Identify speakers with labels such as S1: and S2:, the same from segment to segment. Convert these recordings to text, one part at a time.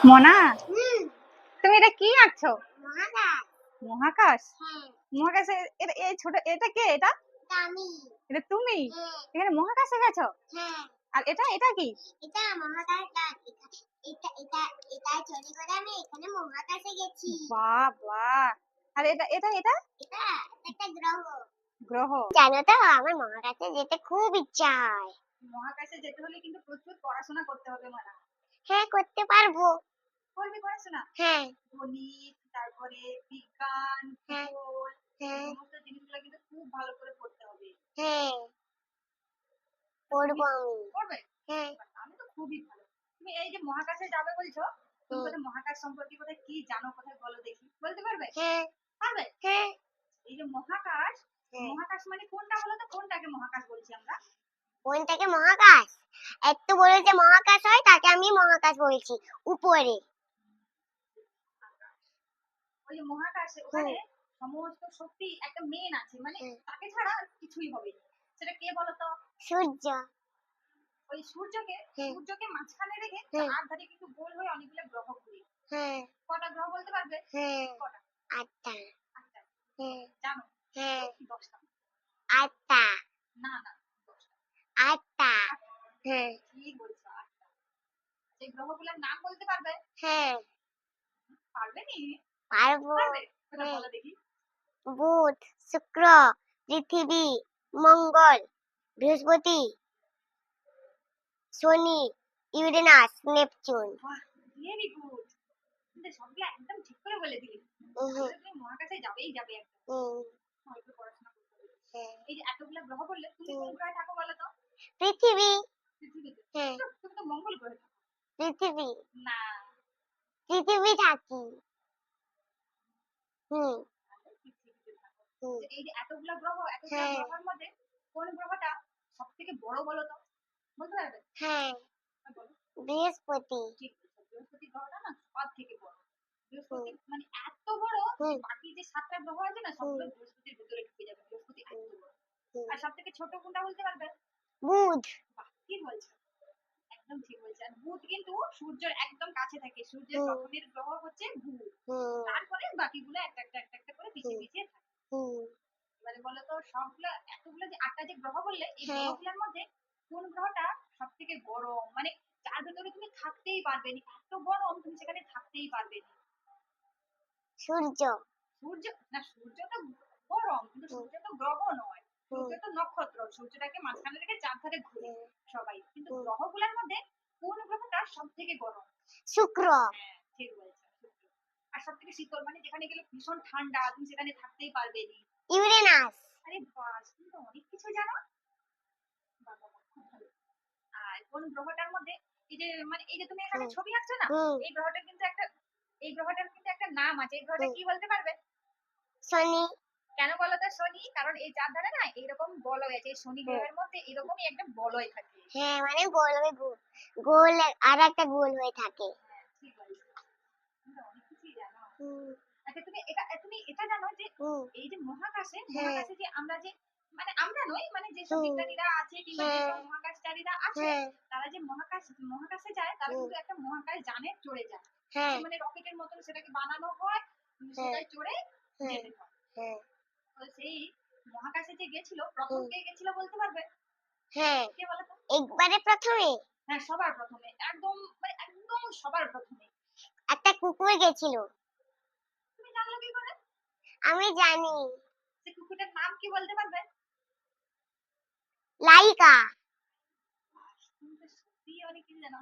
S1: মোনা? তুমি এটা কি আঁকছো?
S2: মহাকাশ।
S1: মহাকাশ?
S2: হ্যাঁ।
S1: মহাকাশে এটা এই ছোট এটা কে এটা?
S2: এটা
S1: তুমি?
S2: হ্যাঁ।
S1: এখানে মহাকাশে গেছো?
S2: হ্যাঁ।
S1: আর এটা এটা কি?
S2: এটা মহাকাশ এটা এটা এটা চলে করে আমি এখানে মহাকাশে গেছি।
S1: বাহ বাহ। আর এটা এটা? এটা
S2: এটা একটা গ্রহ।
S1: গ্রহ।
S2: জানো তো আমার মহাকাশে যেতে খুব ইচ্ছা হয়।
S1: মহাকাশে যেতে হলে কিন্তু প্রচুর পড়াশোনা করতে হবে মানা।
S2: হ্যাঁ করতে পারব।
S1: করবি পড়াশোনা
S2: হ্যাঁ।
S1: গণিত তারপরে বিজ্ঞান
S2: হ্যাঁ।
S1: ভূগোল
S2: হ্যাঁ।
S1: সমস্ত জিনিসগুলো কিন্তু খুব ভালো করে পড়তে হবে।
S2: হ্যাঁ। পড়ব আমি।
S1: পড়বে?
S2: হ্যাঁ।
S1: আমি তো খুবই ভালো। তুমি এই যে মহাকাশে যাবে বলছো তুমি। কোথায় মহাকাশ সম্পর্কে কোথায় কি জানো কোথায় বলো দেখি। বলতে পারবে?
S2: হ্যাঁ।
S1: পারবে?
S2: হ্যাঁ।
S1: এই যে মহাকাশ
S2: হ্যাঁ।
S1: মহাকাশ মানে কোনটা বলো তো? কোনটাকে মহাকাশ বলছি আমরা?
S2: কোনটাকে মহাকাশ। একটু বলে যে মহাকাশ হয় তাকে আমি মহাকাশ বলছি উপরে।
S1: ওই মহাকাশে ওখানে সমস্ত শক্তি একটা মেন আছে মানে তাকে ছাড়া কিছুই হবে না। সেটা কে বলো
S2: সূর্য।
S1: ওই সূর্যকে সূর্যকে মাঝখানে রেখে। ধারে কিন্তু গোল হয়ে অনেকগুলো গ্রহ ঘুরে।
S2: হ্যাঁ
S1: কটা গ্রহ বলতে পারবে?
S2: হ্যাঁ
S1: কটা?
S2: আটটা।
S1: আটটা।
S2: হ্যাঁ
S1: জানো?
S2: হ্যাঁ
S1: দশটা
S2: আটটা
S1: না না দশটা
S2: আটটা হ্যাঁ।
S1: ঠিক বলছো? আটটা। গ্রহগুলোর নাম বলতে পারবে?
S2: হ্যাঁ।
S1: পারবে নি?
S2: পারব।
S1: বলো দেখি।
S2: বুধ শুক্র পৃথিবী মঙ্গল বৃহস্পতি শনি ইউরেনাস নেপচুন।
S1: ভেরি গুড কিন্তু সবগুলো একদম ঠিক করে বলে দিলি। তুমি মহাকাশে যাবেই যাবে একদম পড়াশোনা করতে
S2: হ্যাঁ।
S1: এই যে এতগুলো গ্রহ বললে তুমি কোন গ্রহে থাকো বলো তো?
S2: পৃথিবী। হ্যাঁ পৃথিবী?
S1: না।
S2: পৃথিবী থাকি। হুম।
S1: এই যে এতগুলো গ্রহ এতগুলো
S2: হ্যাঁ।
S1: গ্রহের মধ্যে কোন গ্রহটা সব থেকে বড় বলো তো? বলতে পারবে?
S2: হ্যাঁ।
S1: হ্যাঁ,
S2: বৃহস্পতি।
S1: বৃহস্পতি গ্রহটা না সব থেকে বড়। বৃহস্পতি মানে এত বড় বাকি যে সাতটা গ্রহ আছে না সবগুলো বৃহস্পতির ভিতরে ঢুকে যাবে। বৃহস্পতি এত বড়। আর সব থেকে ছোট কোনটা বলতে পারবে?
S2: বুধ।
S1: বলছো। একদম ঠিক বলছো। আর বুধ কিন্তু সূর্যের একদম কাছে থাকে। সূর্যের। প্রথমের গ্রহ হচ্ছে বুধ তারপরে বাকিগুলো একটা একটা একটা একটা করে পিছিয়ে পিছিয়ে থাকে। বলো তো সবগুলো এতগুলো যে আটটা যে গ্রহ বললে এই
S2: হ্যাঁ।
S1: গ্রহগুলোর মধ্যে কোন গ্রহটা সব থেকে গরম? মানে যার ভেতরে তুমি থাকতেই পারবে না। এত গরম তুমি সেখানে থাকতেই পারবে না।
S2: সূর্য।
S1: সূর্য না সূর্য তো গরম কিন্তু সূর্য তো গ্রহ নয়। সূর্য তো নক্ষত্র সূর্যটাকে মাঝখানে রেখে ধারে ঘুরে সবাই। কিন্তু গ্রহগুলোর মধ্যে কোন গ্রহটা সব থেকে গরম?
S2: শুক্র।
S1: হ্যাঁ ঠিক বলছো আর সব থেকে শীতল মানে যেখানে গেলে ভীষণ ঠান্ডা তুমি সেখানে থাকতেই পারবে না।
S2: ইউরেনাস।
S1: আরে বাস তুমি তো অনেক কিছু জানো। আর কোন গ্রহটার মধ্যে এই যে মানে এই যে তুমি এখানে ছবি আঁকছো না? এই গ্রহটার কিন্তু একটা এই গ্রহটার কিন্তু একটা নাম আছে। এই গ্রহটা কি বলতে পারবে?
S2: শনি।
S1: কেন বলো তো শনি? কারণ এই চার ধারে না এইরকম বলয় আছে। শনি গ্রহের মধ্যে এরকমই একটা বলয় থাকে।
S2: হ্যাঁ মানে গোল হয়ে গোল গোল আর একটা গোল হয়ে থাকে।
S1: হ্যাঁ আচ্ছা তুমি এটা তুমি এটা জানো যে এই যে মহাকাশে
S2: হ্যাঁ।
S1: মহাকাশে যে আমরা যে মানে আমরা নই মানে যেসব। বিজ্ঞানীরা আছে কিংবা
S2: হ্যাঁ।
S1: যেসব মহাকাশচারীরা আছে
S2: হ্যাঁ।
S1: তারা যে মহাকাশ মহাকাশে যায় তারা। কিন্তু একটা মহাকাশ যানে চড়ে যায়।
S2: হ্যাঁ।
S1: মানে রকেটের মতন সেটাকে বানানো হয় সেটায় চড়ে
S2: হ্যাঁ।
S1: যেতে হয়।
S2: হ্যাঁ।
S1: তো সেই মহাকাশে যে গেছিল প্রথম কে গেছিল বলতে পারবে?
S2: হ্যাঁ
S1: কে বলো তো
S2: একবারে প্রথমে।
S1: হ্যাঁ সবার প্রথমে। একদম মানে একদম সবার প্রথমে।
S2: একটা কুকুর গেছিল।
S1: তুমি জানলো কি করে?
S2: আমি জানি।
S1: সে কুকুরটার নাম কি বলতে পারবে?
S2: লাইকা।
S1: সত্যি অনেক কিছু জানো।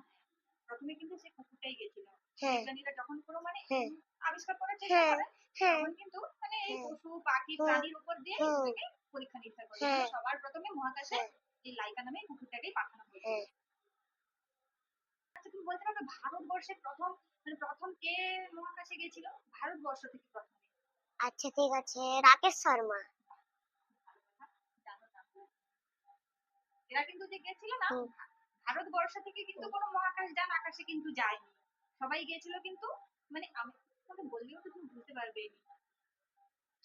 S1: প্রথমে কিন্তু সে কুকুরটাই গেছিল।
S2: হ্যাঁ।
S1: বিজ্ঞানীরা যখন কোনো মানে
S2: হ্যাঁ।
S1: আবিষ্কার করার চেষ্টা
S2: হ্যাঁ
S1: করে
S2: হ্যাঁ।
S1: তখন কিন্তু মানে এই পাখি প্রাণীর উপর দিয়ে। এটাকে পরীক্ষা নিরীক্ষা করে।
S2: হ্যাঁ।
S1: সবার প্রথমে মহাকাশে
S2: হ্যাঁ।
S1: এই লাইকা নামে কুকুরটাকেই পাঠানো হয়েছিল
S2: হ্যাঁ।
S1: আচ্ছা তুমি বলতে পারবে ভারতবর্ষে প্রথম মানে প্রথম কে মহাকাশে গেছিল ভারতবর্ষ থেকে প্রথম।
S2: আচ্ছা ঠিক আছে। রাকেশ শর্মা।
S1: এরা কিন্তু যে গেছিল না ভারতবর্ষ থেকে কিন্তু কোনো মহাকাশ যান আকাশে কিন্তু যায়নি। সবাই গিয়েছিল কিন্তু মানে আমি তোমাকে বললেও তো তুমি বুঝতে পারবে।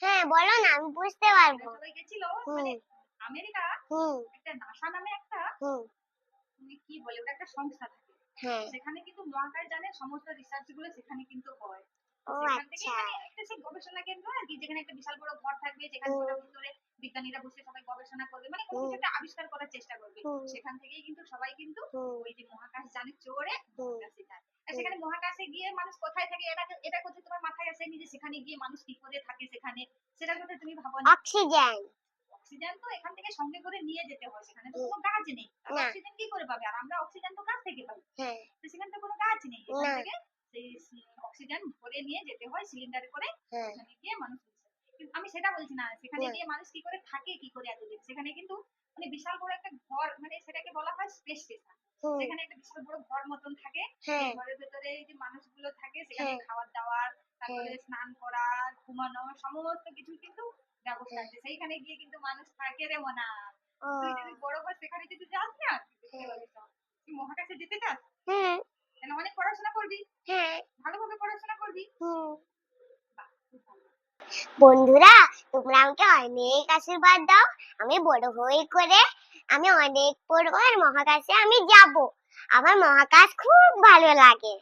S2: হ্যাঁ বলো না আমি বুঝতে পারব।
S1: গেছিল? মানে আমেরিকা? একটা নাসা নামে একটা মানে কি বলে ওটা একটা সংস্থা থাকে।
S2: হ্যাঁ।
S1: সেখানে কিন্তু মহাকাশ জানের সমস্ত রিসার্চগুলো সেখানে কিন্তু হয়।
S2: আচ্ছা।
S1: মানে একটা সেই গবেষণা কেন্দ্র আর কি যেখানে একটা বিশাল বড় ঘর থাকবে যেখানে ভিতরে বিজ্ঞানীরা বসে সবাই গবেষণা করবে মানে কোনো কিছু একটা আবিষ্কার করার চেষ্টা করবে। সেখান থেকেই কিন্তু সবাই কিন্তু ওই যে মহাকাশ জানে চড়ে মহাকাশে যায়। সেখানে মহাকাশে গিয়ে মানুষ কোথায় থাকে এটা এটা কথা তোমার মাথায় আসেনি যে সেখানে গিয়ে মানুষ কি করে থাকে সেখানে? সেটার কথা তুমি ভাবো না?
S2: অক্সিজেন।
S1: অক্সিজেন তো এখান থেকে সঙ্গে করে নিয়ে যেতে হয় সেখানে তো কোনো গাছ নেই। অক্সিজেন কি করে পাবে? আর আমরা অক্সিজেন তো গাছ থেকে পাই।
S2: হ্যাঁ।
S1: তো সেখানে তো কোনো গাছ নেই। এখান থেকে সেই অক্সিজেন ভরে নিয়ে যেতে হয় সিলিন্ডারে করে
S2: হ্যাঁ।
S1: সেখানে গিয়ে মানুষ আমি সেটা বলছি না সেখানে গিয়ে মানুষ কি করে থাকে কি করে এতদিন? সেখানে কিন্তু মানে বিশাল বড় একটা ঘর মানে সেটাকে বলা হয় স্পেস স্টেশন। সেখানে একটা বিশাল বড় ঘর মতন থাকে।
S2: হ্যাঁ।
S1: ঘরের ভেতরে এই যে মানুষগুলো থাকে সেখানে
S2: হ্যাঁ।
S1: খাবার দাবার তারপরে স্নান করা ঘুমানো সমস্ত কিছু কিন্তু ব্যবস্থা
S2: হ্যাঁ।
S1: আছে। সেইখানে গিয়ে কিন্তু মানুষ থাকে রে মনা। তুই যদি বড় হয় সেখানে যদি যাস না।
S2: হ্যাঁ।
S1: তুই মহাকাশে যেতে চাস? তাহলে অনেক পড়াশোনা করবি?
S2: হ্যাঁ।
S1: ভালোভাবে পড়াশোনা করবি।
S2: বন্ধুরা তোমরা আমাকে অনেক আশীর্বাদ দাও। আমি বড় হয়ে করে আমি অনেক পড়ব আর মহাকাশে আমি যাব। আমার মহাকাশ খুব ভালো লাগে।